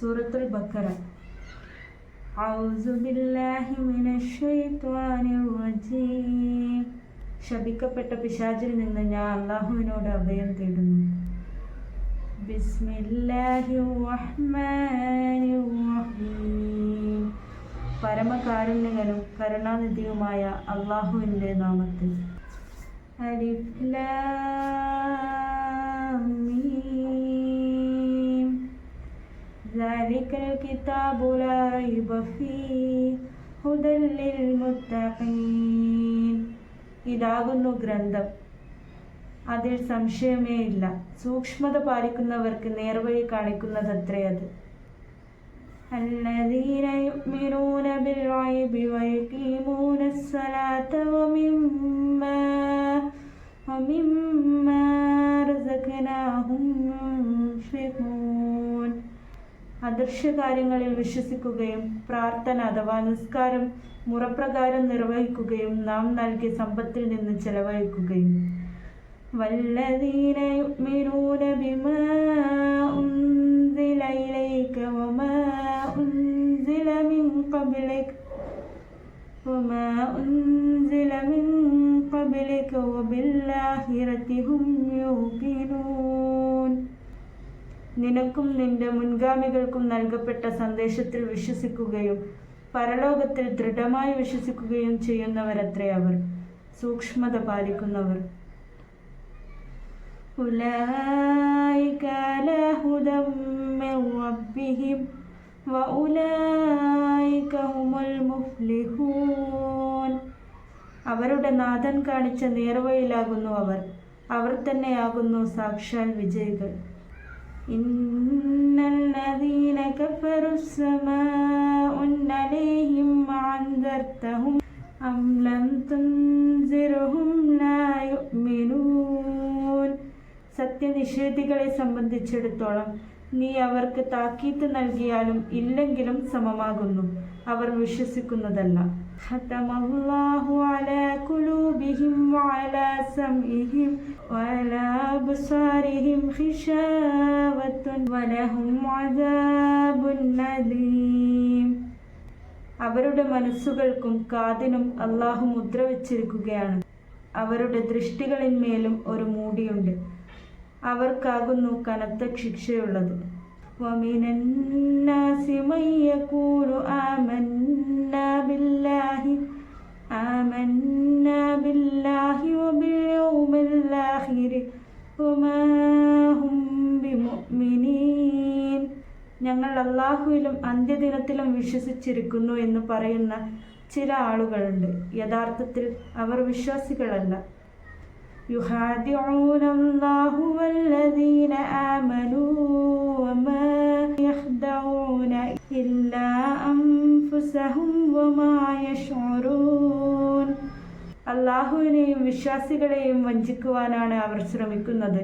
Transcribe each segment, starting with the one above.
സൂറത്തുൽ ബക്കറ. ശപിക്കപ്പെട്ട പിശാചിൽ നിന്ന് ഞാൻ അള്ളാഹുവിനോട് അഭയം തേടുന്നു. പരമകാരുണ്യകനും കരുണാനിധിയുമായ അള്ളാഹുവിന്റെ നാമത്തിൽ. അലിഫ് ذلك الكتاب لا ريب فيه هدى للمتقين ഇതാകുന്നു ഗ്രന്ഥം അതിൽ സംശയമേ ഇല്ല സൂക്ഷ്മത പാലിക്കുന്നവർക്ക് നേർവഴി കാണിക്കുന്നതത്രേ അത് الذين يؤمنون بالغيب ويقيمون الصلاة ومما അദൃശ്യകാര്യങ്ങളിൽ വിശ്വസിക്കുകയും പ്രാർത്ഥന അഥവാ നിസ്കാരം മുറപ്രകാരം നിർവഹിക്കുകയും നാം നൽകിയ സമ്പത്തിൽ നിന്ന് ചെലവഴിക്കുകയും والذين يؤمنون بما أنزل إليك وما أنزل من قبلك وما أنزل من قبلك وبالآخرة هم يوقنون നിനക്കും നിന്റെ മുൻഗാമികൾക്കും നൽകപ്പെട്ട സന്ദേശത്തിൽ വിശ്വസിക്കുകയും പരലോകത്തിൽ ദൃഢമായി വിശ്വസിക്കുകയും ചെയ്യുന്നവരത്രേ അവർ സൂക്ഷ്മത പാലിക്കുന്നവർ أولئك على هدى من ربهم وأولئك هم المفلحون അവരുടെ നാഥൻ കാണിച്ച നേർവഴിയിലാകുന്നു അവർ അവർ തന്നെയാകുന്നു സാക്ഷാൽ വിജയികൾ ഇന്നല്ലദീന കഫറു സമാഉൻ അലൈഹിം അൻദർതഹും അം ലം തുൻസിറുഹും ലാ യുഅ്മിനൂൻ സത്യനിഷേധികളെ സംബന്ധിച്ചിടത്തോളം നീ അവർക്ക് താക്കീത്ത് നൽകിയാലും ഇല്ലെങ്കിലും സമമാകുന്നു. അവർ വിശ്വസിക്കുന്നതല്ല. അവരുടെ മനസ്സുകൾക്കും കാതിനും അള്ളാഹു മുദ്ര വച്ചിരിക്കുകയാണ്. അവരുടെ ദൃഷ്ടികളിന്മേലും ഒരു മൂടിയുണ്ട്. അവർക്കാകുന്നു കനത്ത ശിക്ഷയുള്ളത് ومن الناس من يقول آمنا بالله آمنا بالله وباليوم الآخر وما هم بمؤمنين ഞങ്ങൾ അള്ളാഹുവിലും അന്ത്യദിനത്തിലും വിശ്വസിച്ചിരിക്കുന്നു എന്ന് പറയുന്ന ചില ആളുകളുണ്ട് യഥാർത്ഥത്തിൽ അവർ വിശ്വാസികളല്ല يخادعون الله والذين آمنوا وما يخدعون إلا أنفسهم وما يشعرون അള്ളാഹുവിനെയും വിശ്വാസികളെയും വഞ്ചിക്കുവാനാണ് അവർ ശ്രമിക്കുന്നത്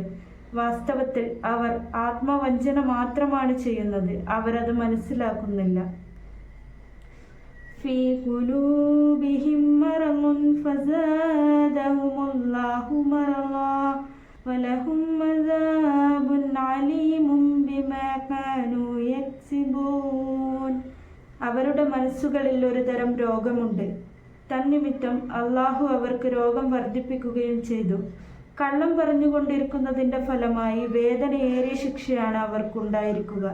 വാസ്തവത്തിൽ അവർ ആത്മവഞ്ചന മാത്രമാണ് ചെയ്യുന്നത് അവരത് മനസ്സിലാക്കുന്നില്ല في قلوبهم مرض فزادهم الله مرضا ولهم عذاب عليم بما كانوا يكسبون അവരുടെ മനസ്സുകളിൽ ഒരു തരം രോഗമുണ്ട് തന്നിമിത്തം അള്ളാഹു അവർക്ക് രോഗം വർദ്ധിപ്പിക്കുകയും ചെയ്തു കള്ളം പറഞ്ഞുകൊണ്ടിരിക്കുന്നതിൻ്റെ ഫലമായി വേദനയേറിയ ശിക്ഷയാണ് അവർക്കുണ്ടായിരിക്കുക